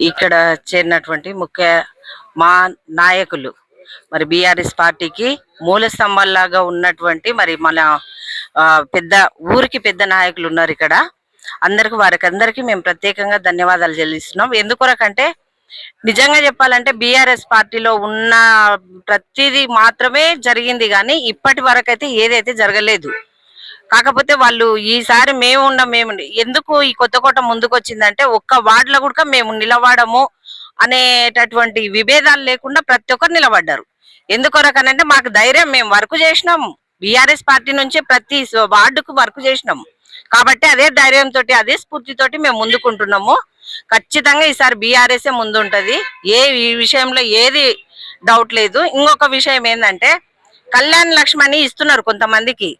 ఇక్కడ చేరినటువంటి ముఖ్య మా నాయకులు. మరి బీఆర్ఎస్ పార్టీకి మూల స్తంభాల్లాగా ఉన్నటువంటి మరి మన ఆ, పెద్ద ఊరికి పెద్ద నాయకులు ఉన్నారు ఇక్కడ. అందరికి వారికి అందరికీ మేము ప్రత్యేకంగా ధన్యవాదాలు చెల్లిస్తున్నాం. ఎందుకొరకంటే నిజంగా చెప్పాలంటే బీఆర్ఎస్ పార్టీలో ఉన్న ప్రతిదీ మాత్రమే జరిగింది కానీ ఇప్పటి వరకు అయితే ఏదైతే జరగలేదు. కాకపోతే వాళ్ళు ఈసారి మేము ఉండం మేము ఎందుకు ఈ కొత్త కోట ముందుకు వచ్చిందంటే ఒక్క వార్డులో కూడా మేము నిలబడము అనేటటువంటి విభేదాలు లేకుండా ప్రతి ఒక్కరు నిలబడ్డారు. ఎందుకొరకనంటే మాకు ధైర్యం మేము వర్క్ చేసినాం. బీఆర్ఎస్ పార్టీ నుంచి ప్రతి వార్డుకు వర్క్ చేసినాం. కాబట్టి అదే ధైర్యంతో అదే స్ఫూర్తితోటి మేము ముందుకుంటున్నాము. ఖచ్చితంగా ఈసారి బీఆర్ఎస్ఏ ముందుంటది. ఏ ఈ విషయంలో ఏది డౌట్ లేదు. ఇంకొక విషయం ఏంటంటే కళ్యాణ్ లక్ష్మణి ఇస్తున్నారు కొంతమందికి.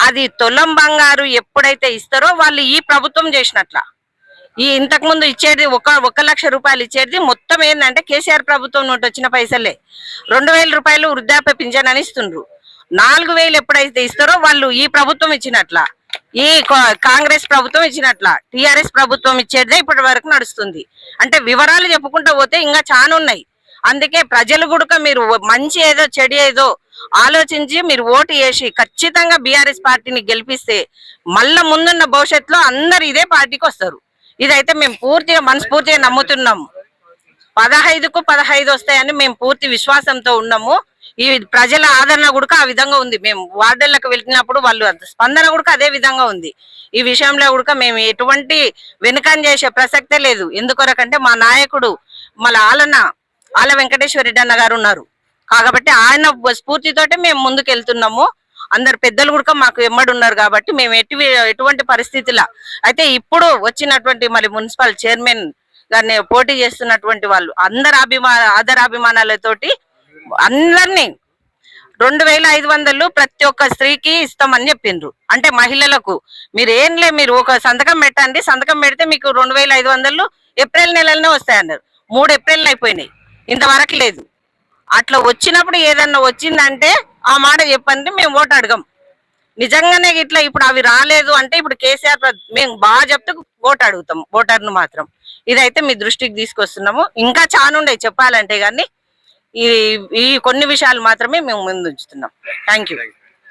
అది తొలం బంగారు ఎప్పుడైతే ఇస్తారో వాళ్ళు ఈ ప్రభుత్వం చేసినట్ల. ఈ ఇంతకు ముందు ఇచ్చేది ఒక ఒక లక్ష రూపాయలు ఇచ్చేది మొత్తం ఏంటంటే కేసీఆర్ ప్రభుత్వం నుండి వచ్చిన పైసలే. రెండు వేల రూపాయలు వృద్ధాప్య పింఛన్ అని ఇస్తుండ్రు. నాలుగు వేలు ఎప్పుడైతే ఇస్తారో వాళ్ళు ఈ ప్రభుత్వం ఇచ్చినట్ల. ఈ కా- కాంగ్రెస్ ప్రభుత్వం ఇచ్చినట్ల. టిఆర్ఎస్ ప్రభుత్వం ఇచ్చేదే ఇప్పటి వరకు నడుస్తుంది. అంటే వివరాలు చెప్పుకుంటూ పోతే ఇంకా చాలా ఉన్నాయి. అందుకే ప్రజలు కూడా మీరు మంచి ఏదో చెడు ఏదో ఆలోచించి మీరు ఓటు వేసి ఖచ్చితంగా బీఆర్ఎస్ పార్టీని గెలిపిస్తే మళ్ళా ముందున్న భవిష్యత్తులో అందరు ఇదే పార్టీకి వస్తారు. ఇదైతే మేము పూర్తిగా మనస్ఫూర్తిగా నమ్ముతున్నాము. పదహైదుకు పదహైదు వస్తాయని మేము పూర్తి విశ్వాసంతో ఉన్నాము. ఈ ప్రజల ఆదరణ కూడా ఆ విధంగా ఉంది. మేము వార్డులకు వెళ్ళినప్పుడు వాళ్ళు స్పందన కూడా అదే విధంగా ఉంది. ఈ విషయంలో కూడా మేము ఎటువంటి వెనుకం చేసే ప్రసక్తే లేదు. ఎందుకొరకంటే మా నాయకుడు మళ్ళీ ఆలన ఆల వెంకటేశ్వర రెడ్డి అన్న గారు ఉన్నారు. కాబట్టి ఆయన స్ఫూర్తితోటే మేము ముందుకు వెళ్తున్నాము అందరు పెద్దలు కూడా మాకు ఎమ్మడి ఉన్నారు కాబట్టి మేము ఎటు ఎటువంటి పరిస్థితుల అయితే ఇప్పుడు వచ్చినటువంటి మరి మున్సిపల్ చైర్మన్ గారిని పోటీ చేస్తున్నటువంటి వాళ్ళు అందరి అభిమా ఆదరాభిమానాలతోటి అందరినీ రెండు వేల ఐదు వందలు ప్రతి ఒక్క స్త్రీకి ఇస్తామని చెప్పిండ్రు. అంటే మహిళలకు మీరు ఏం లే మీరు ఒక సంతకం పెట్టండి సంతకం పెడితే మీకు రెండు వేల ఐదు వందలు ఏప్రిల్ నెలలోనే వస్తాయన్నారు. మూడు ఏప్రిల్ అయిపోయినాయి. ఇంతవరకు లేదు. అట్లా వచ్చినప్పుడు ఏదన్నా వచ్చిందంటే ఆ మాట చెప్పండి మేము ఓటు అడగం. నిజంగానే ఇట్లా ఇప్పుడు అవి రాలేదు అంటే ఇప్పుడు కేసీఆర్ మేము బాగా చెప్తే ఓటు అడుగుతాం ఓటర్ను మాత్రం. ఇదైతే మీ దృష్టికి తీసుకొస్తున్నాము. ఇంకా చాలా చెప్పాలంటే కానీ ఈ ఈ కొన్ని విషయాలు మాత్రమే మేము ముందుంచుతున్నాం థ్యాంక్ యూ